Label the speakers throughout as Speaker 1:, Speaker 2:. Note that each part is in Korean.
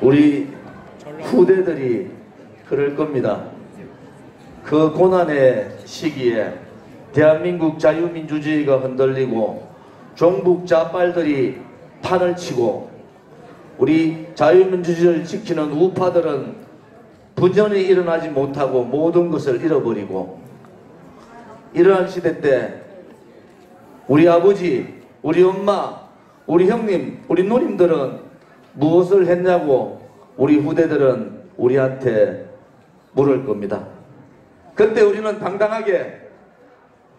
Speaker 1: 우리 후대들이 그럴 겁니다. 그 고난의 시기에 대한민국 자유민주주의가 흔들리고 종북 자빨들이 판을 치고 우리 자유민주주의를 지키는 우파들은 분연히 일어나지 못하고 모든 것을 잃어버리고 이러한 시대 때 우리 아버지, 우리 엄마, 우리 형님, 우리 누님들은 무엇을 했냐고 우리 후대들은 우리한테 물을 겁니다. 그때 우리는 당당하게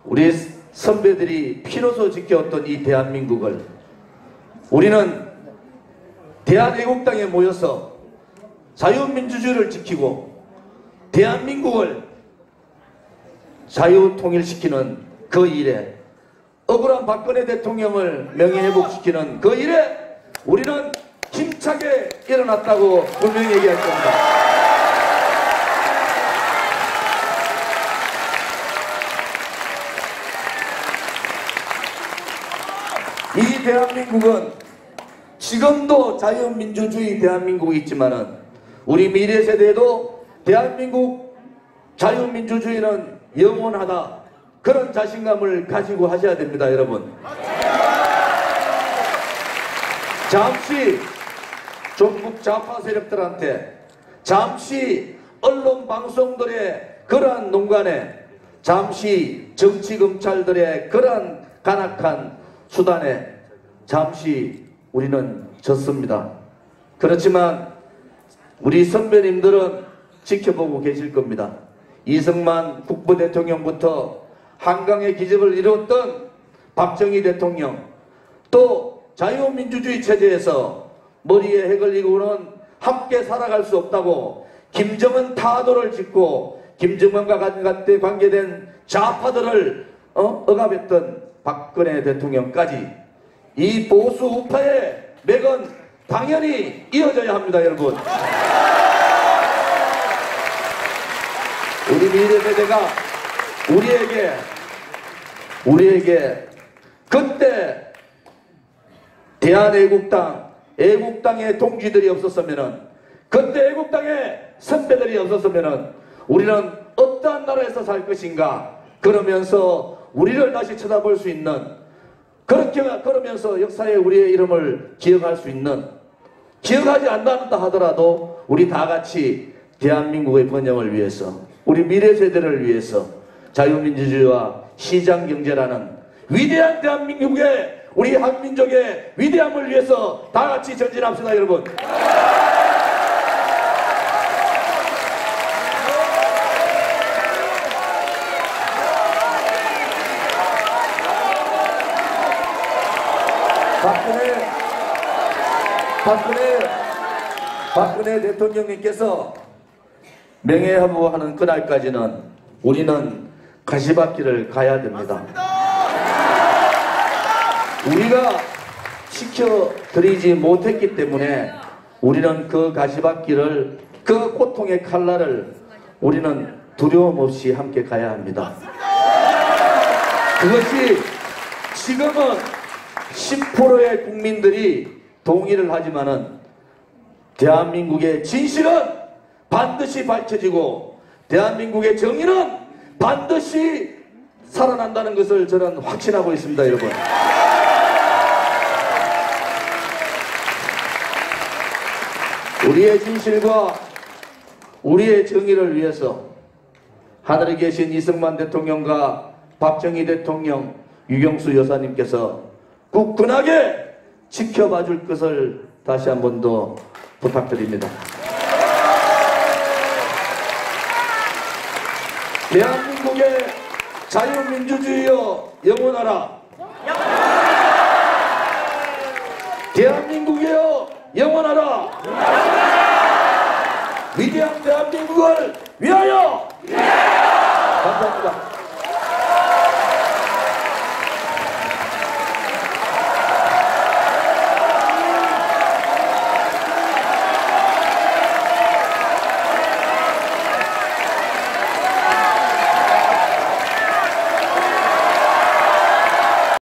Speaker 1: 우리 선배들이 피로서 지켜왔던 이 대한민국을 우리는 대한애국당에 모여서 자유민주주의를 지키고 대한민국을 자유통일시키는 그 일에 억울한 박근혜 대통령을 명예회복시키는 그 일에 우리는 힘차게 일어났다고 분명히 얘기할 겁니다. 이 대한민국은 지금도 자유민주주의 대한민국이 있지만은 우리 미래 세대도 대한민국 자유민주주의는 영원하다 그런 자신감을 가지고 하셔야 됩니다 여러분 잠시 종북 좌파 세력들한테 잠시 언론 방송들의 그러한 농간에 잠시 정치 검찰들의 그러한 간악한 수단에 잠시 우리는 졌습니다. 그렇지만 우리 선배님들은 지켜보고 계실 겁니다. 이승만 국부대통령부터 한강의 기적을 이루었던 박정희 대통령 또 자유민주주의 체제에서 머리에 이고는 함께 살아갈 수 없다고 김정은 타도를 짓고 김정은과 관계된 좌파들을 어? 억압했던 박근혜 대통령까지 이 보수 우파의 맥은 당연히 이어져야 합니다 여러분 우리 미래 세대가 우리에게 우리에게 그때 대한애국당 애국당의 동지들이 없었으면은 그때 애국당의 선배들이 없었으면은 우리는 어떠한 나라에서 살 것인가 그러면서 우리를 다시 쳐다볼 수 있는 그렇게 그러면서 역사에 우리의 이름을 기억할 수 있는 기억하지 않는다 하더라도 우리 다 같이 대한민국의 번영을 위해서 우리 미래 세대를 위해서 자유민주주의와 시장경제라는 위대한 대한민국의 우리 한민족의 위대함을 위해서 다 같이 전진합시다 여러분 박근혜 박근혜 박근혜 대통령님께서 명예회복하는 그날까지는 우리는 가시밭길을 가야 됩니다. 우리가 시켜드리지 못했기 때문에 우리는 그 가시밭길을 그 고통의 칼날을 우리는 두려움 없이 함께 가야 합니다. 그것이 지금은 10%의 국민들이 동의를 하지만은 대한민국의 진실은 반드시 밝혀지고 대한민국의 정의는 반드시 살아난다는 것을 저는 확신하고 있습니다 여러분 우리의 진실과 우리의 정의를 위해서 하늘에 계신 이승만 대통령과 박정희 대통령 유경수 여사님께서 굳건하게 지켜봐 줄 것을 다시 한 번 더 부탁드립니다. 대한민국의 자유민주주의여 영원하라. 대한민국이여 영원하라. 위대한 대한민국을 위하여. 감사합니다.